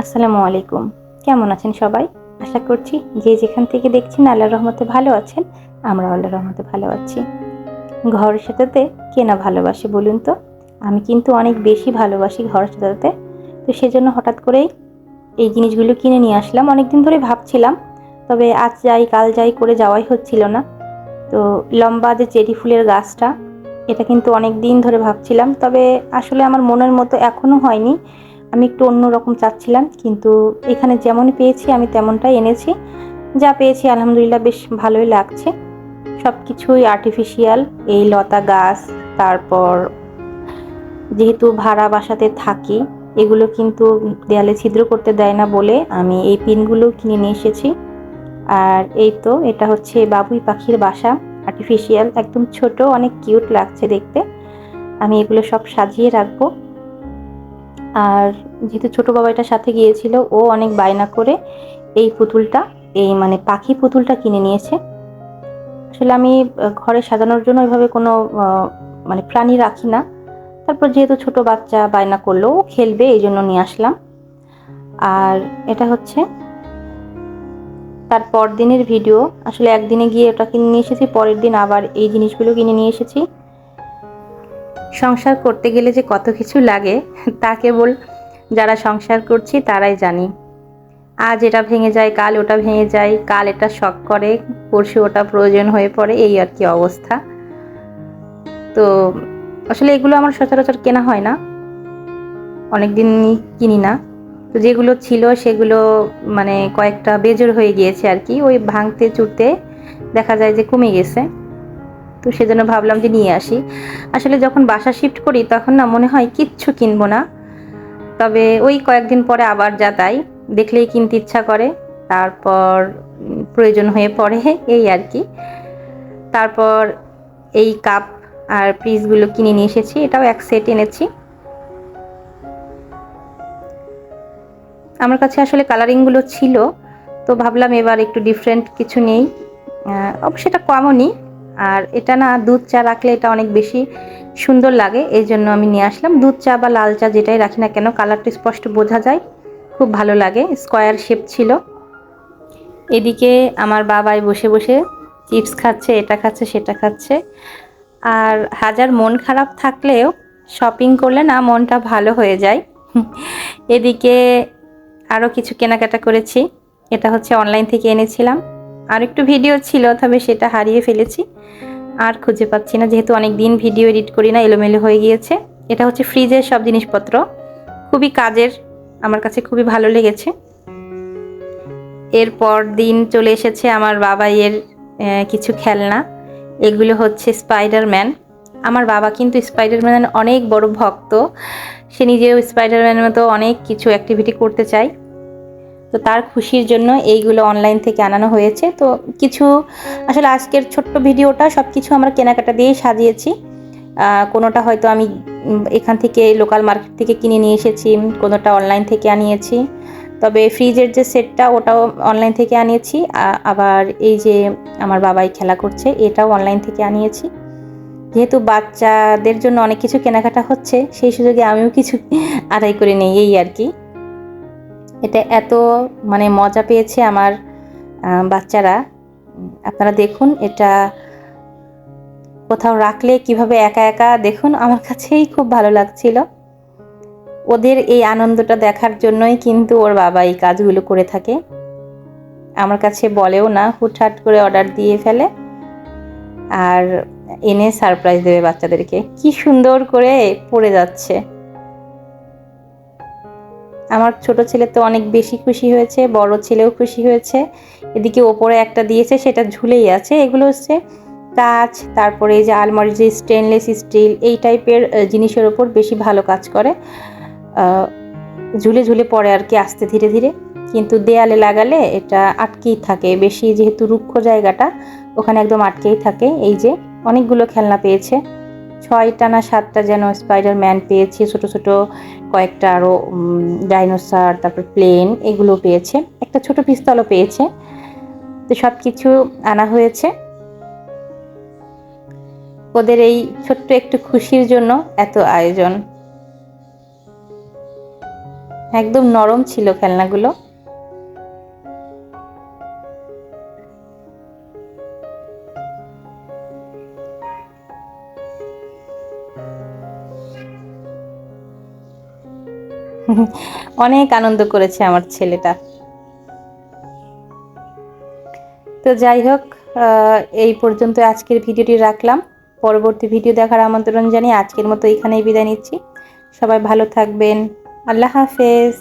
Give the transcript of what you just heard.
আসসালামু আলাইকুম। কেমন আছেন সবাই? আশা করছি যে যেখান থেকে দেখছেন আল্লাহর রহমতে ভালো আছেন আমরা আল্লাহর রহমতে ভালো আছি। ঘর সাজাতে কে না ভালোবাসে বলুন তো? আমি কিন্তু অনেক বেশি ভালোবাসি ঘর সাজাতে। তো সেজন্য হঠাৎ করেই এই জিনিসগুলো কিনে নিয়ে আসলাম। অনেক দিন ধরে ভাবছিলাম, তবে আজ যাই, কাল যাই করে যাওয়াই হচ্ছিল না। তো লম্বা যে চেরি ফুলের গাছটা, এটা কিন্তু অনেক দিন ধরে ভাবছিলাম, তবে আসলে আমার মনের মতো এখনও হয়নি। আমি একটু অন্যরকম চাচ্ছিলাম, কিন্তু এখানে যেমন পেয়েছি আমি তেমনটাই এনেছি। যা পেয়েছি আলহামদুলিল্লাহ বেশ ভালোই লাগছে। সব কিছুই আর্টিফিশিয়াল এই লতা গাছ, তারপর যেহেতু ভাড়া বাসাতে থাকি, এগুলো কিন্তু দেয়ালে ছিদ্র করতে দেয় না বলে আমি এই পিনগুলো কিনে নিয়ে এসেছি। আর এই তো, এটা হচ্ছে বাবুই পাখির বাসা আর্টিফিশিয়াল একদম ছোট, অনেক কিউট লাগছে দেখতে। আমি এগুলো সব সাজিয়ে রাখব। আর যেহেতু ছোটো বাবাইটার সাথে গিয়েছিল, ও অনেক বায়না করে এই পুতুলটা, এই মানে পাখি পুতুলটা কিনে নিয়েছে। আসলে আমি ঘরে সাজানোর জন্য ওইভাবে কোনো মানে প্রাণী রাখি না। তারপর যেহেতু ছোট বাচ্চা বায়না করল, ও খেলবে, এই জন্য নিয়ে আসলাম। আর এটা হচ্ছে তার পর দিনের ভিডিও। আসলে একদিনে গিয়ে ওটা কিনে নিয়ে এসেছি, পরের দিন আবার এই জিনিসগুলো কিনে নিয়ে এসেছি। সংসার করতে গেলে যে কত কিছু লাগে, তা কেবল যারা সংসার করছি তারাই জানি। আজ এটা ভেঙে যায়, কাল ওটা ভেঙে যায়, কাল এটা শখ করে, পরশু ওটা প্রয়োজন হয়ে পড়ে, এই আর কি অবস্থা। তো আসলে এগুলো আমার সচরাচর কেনা হয় না। অনেক দিন কিনি না। তো যেগুলো ছিল সেগুলো মানে কয়েকটা বেজর হয়ে গিয়েছে আর কি, ওই ভাঙতে চুরতে দেখা যায় যে কমে গেছে। তো সেজন্য ভাবলাম যে নিয়ে আসি। আসলে যখন বাসা শিফট করি, তখন না মনে হয় কিচ্ছু কিনবো না। তবে ওই কয়েকদিন পরে আবার যা তাই, দেখলেই কিনতে ইচ্ছা করে। তারপর প্রয়োজন হয়ে পড়ে, এই আর কি। তারপর এই কাপ আর পিসগুলো কিনে নিয়ে এসেছি, এটাও এক সেট এনেছি। আমার কাছে আসলে কালারিংগুলো ছিল, তো ভাবলাম এবার একটু ডিফারেন্ট কিছু নেই। অবশ্যই এটা কমনই আর এটা না দুধ চা রাখলে এটা অনেক বেশি সুন্দর লাগে, এই জন্য আমি নিয়ে আসলাম। দুধ চা বা লাল চা যেটাই রাখি না কেন, কালারটা স্পষ্ট বোঝা যায়, খুব ভালো লাগে, স্কোয়ার শেপ ছিল। এদিকে আমার বাবাই বসে বসে চিপস খাচ্ছে, এটা খাচ্ছে, সেটা খাচ্ছে। আর হাজার মন খারাপ থাকলেও শপিং করলে না মনটা ভালো হয়ে যায়। এদিকে আরও কিছু কেনাকাটা করেছি, এটা হচ্ছে অনলাইন থেকে এনেছিলাম। আর একটু ভিডিও ছিল, তবে সেটা হারিয়ে ফেলেছি। আর খুঁজে পাচ্ছি না, যেহেতু অনেক দিন ভিডিও এডিট করি না, এলোমেলো হয়ে গিয়েছে। এটা হচ্ছে ফ্রিজের সব জিনিসপত্র। খুবই কাজের, আমার কাছে খুবই ভালো লেগেছে। এরপর দিন চলে এসেছে আমার বাবাইয়ের কিছু খেলনা। এগুলো হচ্ছে স্পাইডারম্যান আমার বাবা কিন্তু স্পাইডারম্যান অনেক বড় ভক্ত। সে নিজেও স্পাইডারম্যানের মতো অনেক কিছু অ্যাক্টিভিটি করতে চায়। তো তার খুশির জন্য এইগুলো অনলাইন থেকে আনানো হয়েছে। তো কিছু, আসলে আজকের ছোট্ট ভিডিওটা সব কিছু আমরা কেনাকাটা দিয়েই সাজিয়েছি। কোনোটা হয়তো আমি এখান থেকে লোকাল মার্কেট থেকে কিনে নিয়ে এসেছি, কোনোটা অনলাইন থেকে আনিয়েছি। তবে ফ্রিজের যে সেটটা ওটাও অনলাইন থেকে আনিয়েছি। আবার এই যে আমার বাবাই খেলা করছে, এটাও অনলাইন থেকে আনিয়েছি। যেহেতু বাচ্চাদের জন্য অনেক কিছু কেনাকাটা হচ্ছে, সেই সুযোগে আমিও কিছু আদায় করে নেই, এই আর কি। এটা এত মানে মজা পেয়েছে আমার বাচ্চারা। আপনারা দেখুন, এটা কোথাও রাখলে কীভাবে একা একা, দেখুন, আমার কাছেই খুব ভালো লাগছিল। ওদের এই আনন্দটা দেখার জন্যই কিন্তু ওর বাবা এই কাজগুলো করে থাকে। আমার কাছে বলেও না, হুটহাট করে অর্ডার দিয়ে ফেলে। আর এনে সারপ্রাইজ দেবে বাচ্চাদেরকে। কি সুন্দর করে পড়ে যাচ্ছে। আমার ছোট ছেলে তো অনেক বেশি খুশি হয়েছে, বড় ছেলেও খুশি হয়েছে। এদিকে ওপরে একটা দিয়েছে, সেটা ঝুলেই আছে, এগুলো হচ্ছে কাঁচ, তারপরে এই যে আলমারির যে স্টেনলেস স্টিল এই টাইপের জিনিসের ওপর বেশি ভালো কাজ করে। ঝুলে ঝুলে পড়ে আর কি আস্তে ধীরে ধীরে। কিন্তু দেয়ালে লাগালে এটা আটকেই থাকে, বেশি যেহেতু রুক্ষ জায়গাটা, ওখানে একদম আটকেই থাকে। এই যে অনেকগুলো খেলনা পেয়েছে। ছয়টা না সাতটা যেন স্পাইডার ম্যান পেয়েছি, ছোট ছোট কয়েকটা আরও ডাইনোসার তারপর প্লেন এগুলো পেয়েছে। একটা ছোট পিস্তলও পেয়েছে। তো সব কিছু আনা হয়েছে। ওদের এই ছোট্ট একটু খুশির জন্য এত আয়োজন। একদম নরম ছিল খেলনাগুলো। অনেক আনন্দ করেছে আমার ছেলেটা। তো যাই হোক এই পর্যন্ত আজকের ভিডিওটি রাখলাম। পরবর্তী ভিডিও দেখার আমন্ত্রণ জানিয়ে আজকের মতো এখানেই বিদায় নিচ্ছি। সবাই ভালো থাকবেন। আল্লাহ হাফেজ।